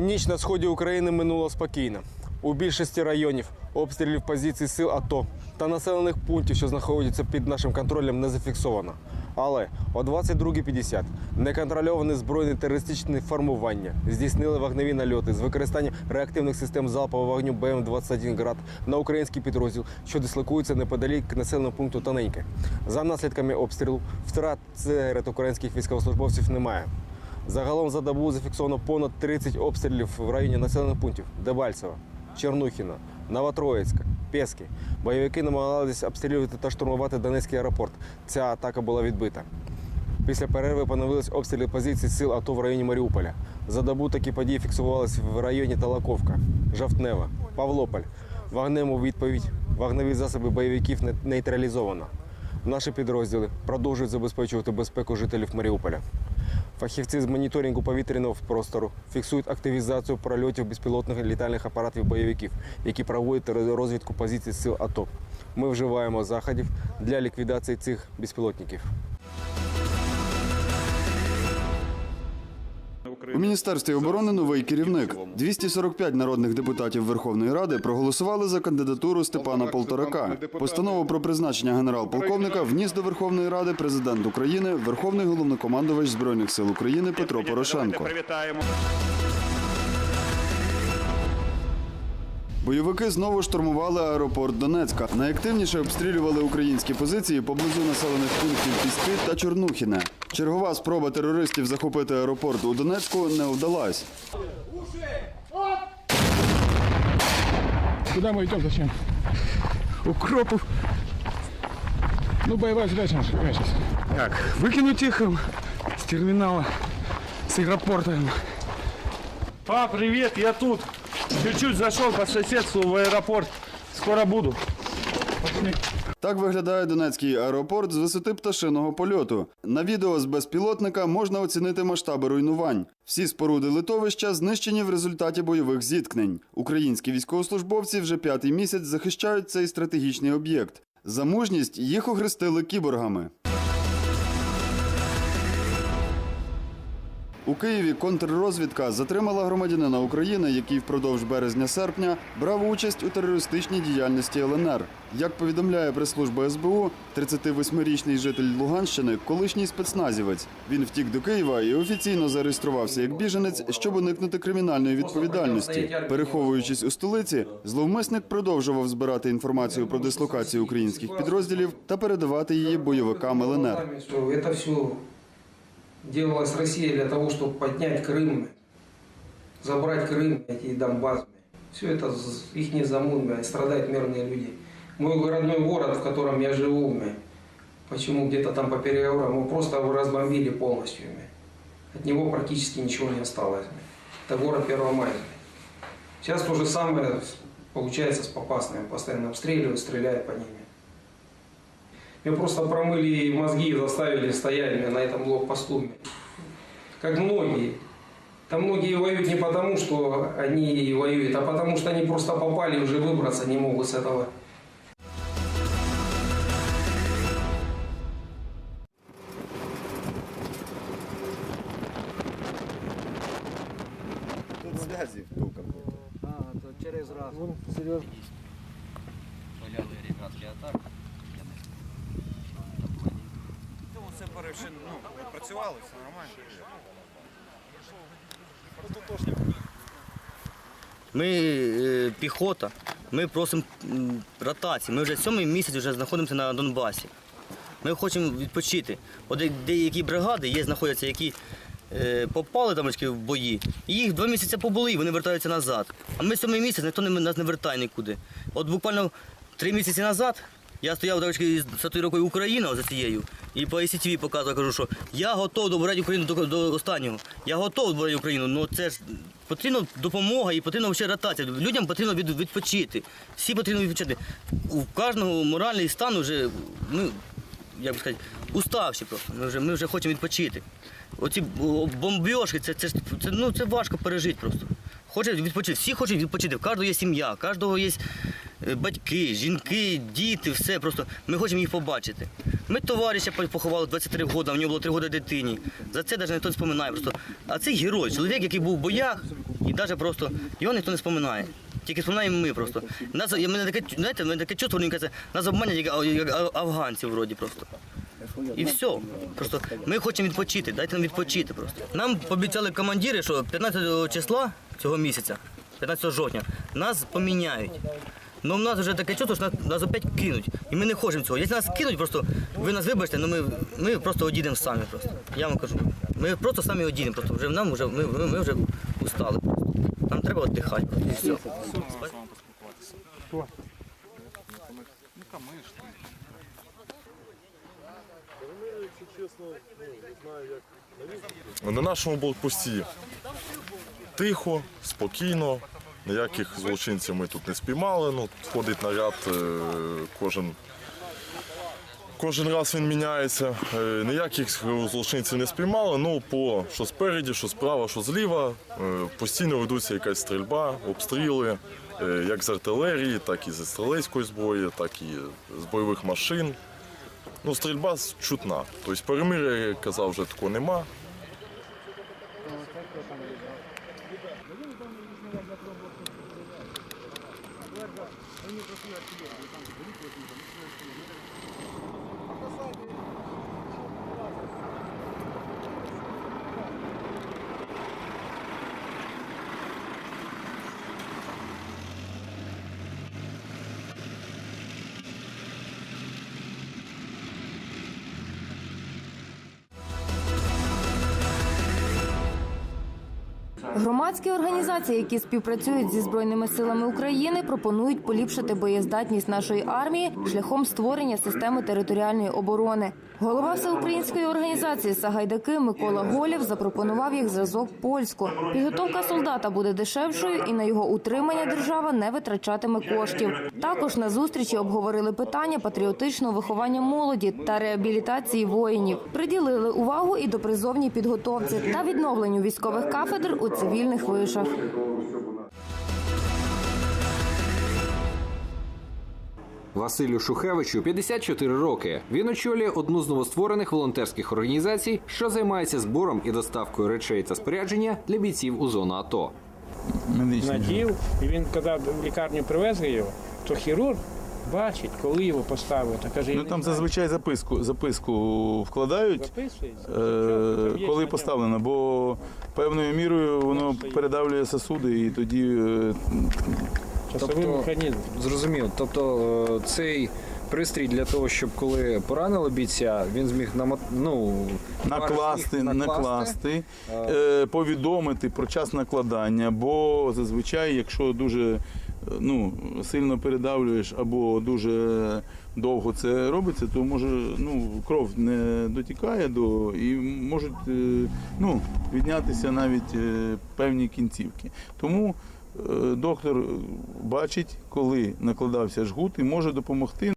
Ніч на сході України минула спокійно. У більшості районів обстрілів позицій сил АТО та населених пунктів, що знаходяться під нашим контролем, не зафіксовано. Але о 22.50 неконтрольовані збройні терористичні формування здійснили вогневі нальоти з використанням реактивних систем залпового вогню БМ-21 «Град» на український підрозділ, що дислокується неподалік населеного пункту Тоненьке. За наслідками обстрілу втрат серед українських військовослужбовців немає. Загалом за добу зафіксовано понад 30 обстрілів в районі населених пунктів Дебальцево, Чернухіна, Новотроїцька, Пески. Бойовики намагалися обстрілювати та штурмувати Донецький аеропорт. Ця атака була відбита. Після перерви поновились обстріли позицій сил АТО в районі Маріуполя. За добу такі події фіксувалися в районі Талаковка, Жовтнева, Павлополь. Вогнем у відповідь вогневі засоби бойовиків не- нейтралізовано. Наші підрозділи продовжують забезпечувати безпеку жителів Маріуполя. Фахівці з моніторингу повітряного простору фіксують активізацію прольотів безпілотних літальних апаратів бойовиків, які проводять розвідку позицій сил АТО. Ми вживаємо заходів для ліквідації цих безпілотників. У міністерстві оборони новий керівник. 245 народних депутатів Верховної Ради проголосували за кандидатуру Степана Полторака. Постанову про призначення генерал-полковника вніс до Верховної Ради президент України, Верховний головнокомандувач збройних сил України Петро Порошенко. Привітаємо. Бойовики знову штурмували аеропорт Донецька. Найактивніше обстрілювали українські позиції поблизу населених пунктів Піски та Чорнухіне. Чергова спроба терористів захопити аеропорт у Донецьку не вдалась. Куда мы идем? Зачем? Укропов. Ну, боевая задача наша какая сейчас? Как? Выкинуть их эм, с терминала, с аэропорта. эм. Па, привіт, я тут. Чуть-чуть зайшов по сусідству в аеропорт. Скоро буду. Так виглядає Донецький аеропорт з висоти пташиного польоту. На відео з безпілотника можна оцінити масштаби руйнувань. Всі споруди литовища знищені в результаті бойових зіткнень. Українські військовослужбовці вже п'ятий місяць захищають цей стратегічний об'єкт. За мужність їх охрестили кіборгами. У Києві контррозвідка затримала громадянина України, який впродовж березня-серпня брав участь у терористичній діяльності ЛНР. Як повідомляє прес-служба СБУ, 38-річний житель Луганщини колишній спецназівець. Він втік до Києва і офіційно зареєструвався як біженець, щоб уникнути кримінальної відповідальності. Переховуючись у столиці, зловмисник продовжував збирати інформацію про дислокацію українських підрозділів та передавати її бойовикам ЛНР. Это все делалось Россией для того, чтобы поднять Крым, забрать Крым и Донбасс. Все это их замут, страдают мирные люди. Мой родной город, в котором я живу, почему где-то там по переговорам, его просто разбомбили полностью. От него практически ничего не осталось. Это город Первомайск. бля. Сейчас то же самое получается с Попасными. Постоянно обстреливают, стреляют по ним. Мне просто промыли мозги и заставили стоять на этом блокпосту. Как многие. Там многие воюют не потому, что они воюют, а потому что они просто попали и уже выбраться не могут с этого. Тут зв'язі втулка. Валяли ребятки, а так. Ну, все ну, працювали, все нормально. Ми е, піхота, ми просимо ротації. Ми вже сьомий місяць вже знаходимося на Донбасі. Ми хочемо відпочити. От де- деякі бригади є, знаходяться, які е, попали там в бої. І їх два місяці побули, і вони вертаються назад. А ми сьомий місяць, ніхто не, нас не вертає нікуди. От буквально три місяці назад я стояв трошки з татуїровкою Україна за цією, і по ICTV показував, кажу, що я готов добрати Україну до, до останнього. Я готов добрати Україну, але це ж потрібна допомога і потрібна ще ротація. Людям потрібно від, відпочити. Всі потрібно відпочити. У кожного моральний стан вже, ну, як би сказати, уставші просто. Ми вже, ми вже хочемо відпочити. Оці бомбьошки, це, це, це, ну, це важко пережити просто. Хочуть відпочити, всі хочуть відпочити, в кожного є сім'я, кожного є батьки, жінки, діти, все. Просто ми хочемо їх побачити. Ми товариша поховали 23 роки, у нього було 3 роки дитині. За це навіть ніхто не споминає. Просто. А це герой, чоловік, який був в боях І навіть просто його ніхто не споминає. Тільки споминаємо ми просто. Нас, мене таке, знаєте, мене таке чувство, каже, нас обманять як, як афганців вроді просто. І все. Просто ми хочемо відпочити, дайте нам відпочити просто. Нам пообіцяли командири, що 15 числа цього місяця, 15 жовтня, нас поміняють. Ну, в нас вже таке чувство, що нас, нас опять кинуть. І ми не хочемо цього. Якщо нас кинуть, просто ви нас вибачте, ну ми, ми просто одійдемо самі просто. Я вам кажу. Ми просто самі одійдемо. Просто вже нам вже ми, ми, ми вже устали. Нам треба віддихати. І все. На нашому блокпості тихо, спокійно, ніяких злочинців ми тут не спіймали. Ну, ходить наряд е, кожен. Кожен раз він міняється. Е, Ніяких злочинців не спіймали. Ну, по що спереді, що справа, що зліва. е, Постійно ведуться якась стрільба, обстріли, як з артилерії, так і зі стрілецької зброї, так і з бойових машин. Ну, стрільба чутна. Тобто перемир'я, я казав, вже такого нема. Громадські організації, які співпрацюють зі збройними силами України, пропонують поліпшити боєздатність нашої армії шляхом створення системи територіальної оборони. Голова всеукраїнської організації Сагайдаки Микола Голєв запропонував їх зразок польську. Підготовка солдата буде дешевшою, і на його утримання держава не витрачатиме коштів. Також на зустрічі обговорили питання патріотичного виховання молоді та реабілітації воїнів. Приділили увагу і до призовній підготовці та відновленню військових кафедр у цивільних вишах. Василю Шухевичу 54 роки. Він очолює одну з новостворених волонтерських організацій, що займається збором і доставкою речей та спорядження для бійців у зону АТО. надів, і він, коли в лікарню привезли його, то хірург бачить, коли його поставили. Та каже, Ну там зазвичай записку, записку вкладають, записується. е, коли поставлено, бо певною мірою воно передавлює сосуди і тоді е, Часовий Тобто- механізм. Зрозуміло. Тобто е, цей пристрій для того, щоб коли поранили бійця, він зміг намот... ну, накласти, пару сніг накласти, е, повідомити про час накладання, бо зазвичай, якщо дуже е, ну, сильно передавлюєш або дуже довго це робиться, то може ну, кров не дотікає до і можуть е, ну, віднятися навіть е, певні кінцівки. Тому е, доктор бачить, коли накладався жгут і може допомогти.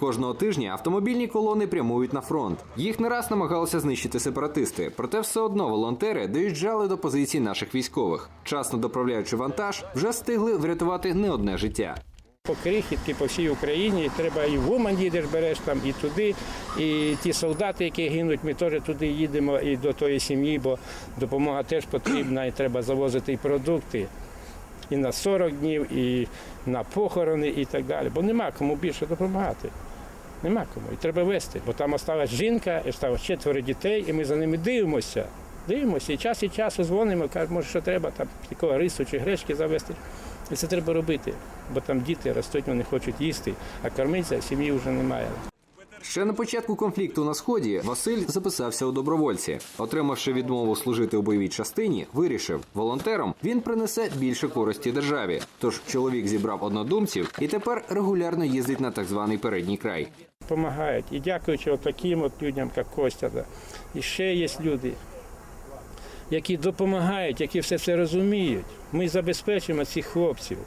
Кожного тижня автомобільні колони прямують на фронт. Їх не раз намагалися знищити сепаратисти, проте все одно волонтери доїжджали до позицій наших військових. Часно доправляючи вантаж, вже встигли врятувати не одне життя. По крихітки по всій Україні, треба і в Умань їдеш, береш там, і туди. І ті солдати, які гинуть, ми теж туди їдемо і до тої сім'ї, бо допомога теж потрібна, і треба завозити і продукти. І на 40 днів, і на похорони, і так далі. Бо нема кому більше допомагати. Нема кому. І треба вести. Бо там осталась жінка, і осталось четверо дітей, і ми за ними дивимося. Дивимося, і час і часу дзвонимо, кажуть, може, що треба, там такого рису чи гречки завести. І це треба робити, бо там діти ростуть, вони хочуть їсти, а кормитися сім'ї вже немає. Ще на початку конфлікту на сході Василь записався у добровольці. Отримавши відмову служити у бойовій частині, вирішив, волонтером він принесе більше користі державі. Тож чоловік зібрав однодумців і тепер регулярно їздить на так званий передній край. Допомагають. І дякуючи таким от людям, як Костя. Да. І ще є люди, які допомагають, які все це розуміють. Ми забезпечимо цих хлопців.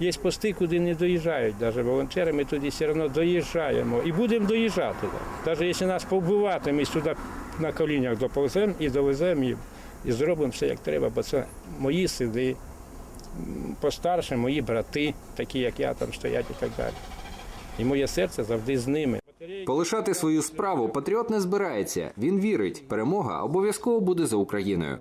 Є пости, куди не доїжджають навіть волонтери, ми туди все одно доїжджаємо і будемо доїжджати. Навіть якщо нас побивати, ми сюди на колінях доповземо і довеземо їм, і зробимо все як треба, бо це мої сини, постарше, мої брати, такі як я там стоять і так далі. І моє серце завжди з ними. Полишати свою справу патріот не збирається. Він вірить, перемога обов'язково буде за Україною.